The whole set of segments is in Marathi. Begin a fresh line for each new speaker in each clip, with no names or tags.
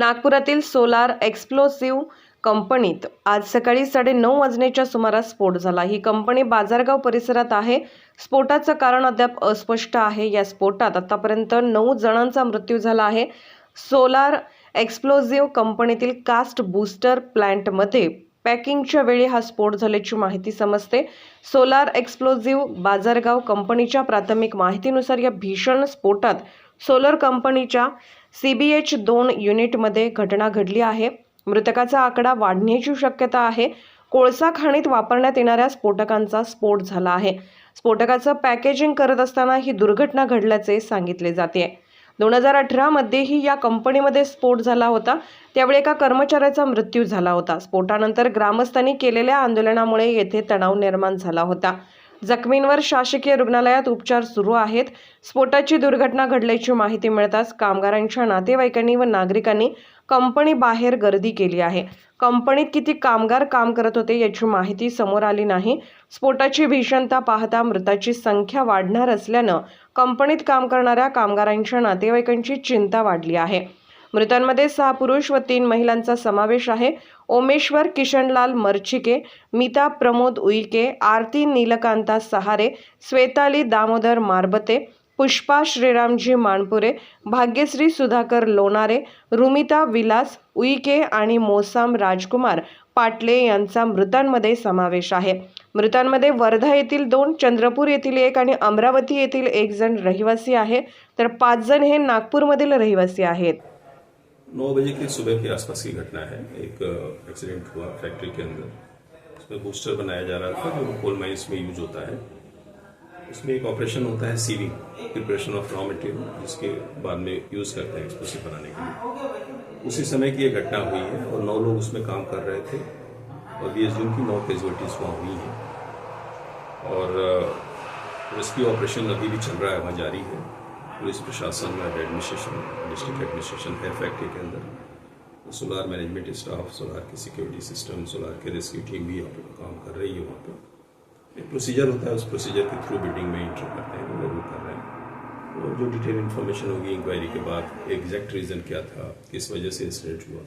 नागपुरातील सोलार एक्सप्लोसिव्ह कंपनीत आज सकाळी साडेनऊ वाजण्याच्या सुमारास स्फोट झाला. ही कंपनी बाजारगाव परिसरात आहे. स्फोटाचं कारण अद्याप अस्पष्ट आहे. या स्फोटात आतापर्यंत नऊ जणांचा मृत्यू झाला आहे. सोलार एक्सप्लोझिव्ह कंपनीतील कास्ट बूस्टर प्लॅन्टमध्ये पॅकिंगच्या वेळी हा स्फोट झाल्याची माहिती समजते. सोलार एक्सप्लोझिव्ह बाजारगाव कंपनीच्या प्राथमिक माहितीनुसार या भीषण स्फोटात सोलर कंपनीच्या सी बी एच दोन युनिटमध्ये घटना घडली आहे. मृतकाचा आकडा वाढण्याची शक्यता आहे. कोळसा खाणीत वापरण्यात येणाऱ्या स्फोटकांचा स्फोट झाला आहे. स्फोटकाचं पॅकेजिंग करत असताना ही दुर्घटना घडल्याचे सांगितले जाते. दोन हजार अठरामध्येही या कंपनीमध्ये स्फोट झाला होता. त्यावेळी एका कर्मचाऱ्याचा मृत्यू झाला होता. स्फोटानंतर ग्रामस्थांनी केलेल्या आंदोलनामुळे येथे तणाव निर्माण झाला होता. जखमींवर शासकीय रुग्णालयात उपचार सुरू आहेत. स्फोटाची दुर्घटना घडल्याची माहिती मिळताच कामगारांच्या नातेवाईकांनी व नागरिकांनी कंपनी बाहेर गर्दी केली आहे. कंपनीत किती कामगार काम करत होते याची माहिती समोर आली नाही. स्फोटाची भीषणता पाहता मृताची संख्या वाढणार असल्यानं कंपनीत काम करणाऱ्या कामगारांच्या नातेवाईकांची चिंता वाढली आहे. मृतांमध्ये सहा पुरुष व तीन महिलांचा समावेश आहे. ओमेश्वर किशनलाल मर्चिके मीता प्रमोद उईके आरती नीलकांता सहारे श्वेताली दामोदर मारबते पुष्पा श्रीरामजी मानपुरे भाग्यश्री सुधाकर लोणारे रुमिता विलास उईके आणि मोसाम राजकुमार पाटले यांचा मृतांमध्ये समावेश आहे. मृतांमध्ये वर्धा येथील दोन चंद्रपूर येथील एक आणि अमरावती येथील एक जण रहिवासी आहे. तर पाच जण हे नागपूरमधील रहिवासी आहेत.
नौ बजे की सुबह के आसपास की घटना है। एक एक्सीडेंट हुआ फैक्ट्री के अंदर। उसमें बूस्टर बनाया जा रहा था जो कोल माइंस में यूज़ होता है। उसमें एक ऑपरेशन होता है sieving preparation of raw material जिसके बाद में यूज़ करते हैं एक्सप्लोसिव बनाने के लिए। उसी समय की यह घटना हुई है और नौ लोग उसमें काम कर रहे थे। और बी की नौ कैजुअलिटीज वहाँ हुई हैं। और रेस्क्यू ऑपरेशन अभी भी चल रहा है, वहाँ जारी है। पुलिस प्रशासन एडमिनिस्ट्रेशन डिस्ट्रिक्ट एडमिनिस्ट्रेशन है फैक्ट्री के अंदर, सोलार मैनेजमेंट स्टाफ, सोलार की सिक्योरिटी सिस्टम, सोलार के रेस्क्यू टीम भी यहाँ पर काम कर रही है वहाँ पर एक प्रोसीजर होता है, उस प्रोसीजर के थ्रू बिल्डिंग में इंटर करते हैं, वो लोग कर रहे हैं। और जो डिटेल इन्फॉर्मेशन होगी इंक्वायरी के बाद एग्जैक्ट रीजन क्या था, किस वजह से इंसिडेंट हुआ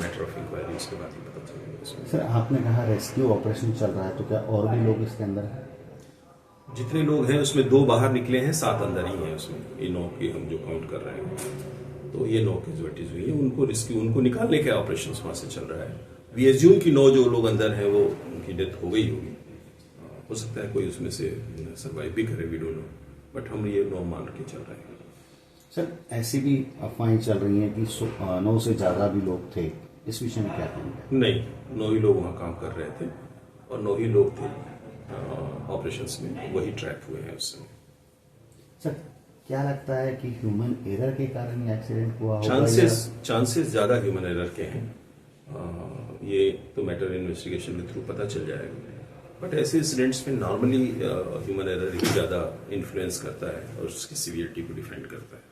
मैटर ऑफ़ इंक्वायरी उसके बाद ही पता चलेगा।
सर, आपने कहा रेस्क्यू ऑपरेशन चल रहा है तो क्या और भी लोग इसके अंदर हैं?
जितने लोग हैं उसमें दो बाहर निकले हैं सात अंदर ही हैं उसमें। ये नौ की हम जो काउंट कर रहे हैं। तो ये नौ कैजुअलिटीज हुई है। उनको रेस्क्यू उनको निकालने के ऑपरेशन वहाँ से चल रहा है। वी एज्यूम की नौ जो लोग अंदर हैं वो उनकी डेथ हो गई होगी। हो सकता है कोई उसमें से सर्वाइव भी करे वी डोंट नो बट हम ये नौ मान के चल रहे हैं।
सर ऐसी भी अफवाहें चल रही हैं कि नौ से ज़्यादा भी लोग थे। इस विषय में क्या कहेंगे
नहीं नौ ही लोग वहाँ काम कर रहे थे और नौ ही लोग थे। ऑपरेशन में वही ट्रैक हुए हैं उस समय।
सर क्या लगता है कि ह्यूमन एरर के कारण ये एक्सीडेंट हुआ
चांसेस चांसेस ज़्यादा ह्यूमन एरर के हैं। अ, ये तो मैटर इन्वेस्टिगेशन के थ्रू पता चल जाएगा। बट ऐसे इंसिडेंट्स में नॉर्मली ह्यूमन एरर ही ज़्यादा इन्फ्लुएंस करता है और उसकी सीवियरिटी को डिफाइन करता है।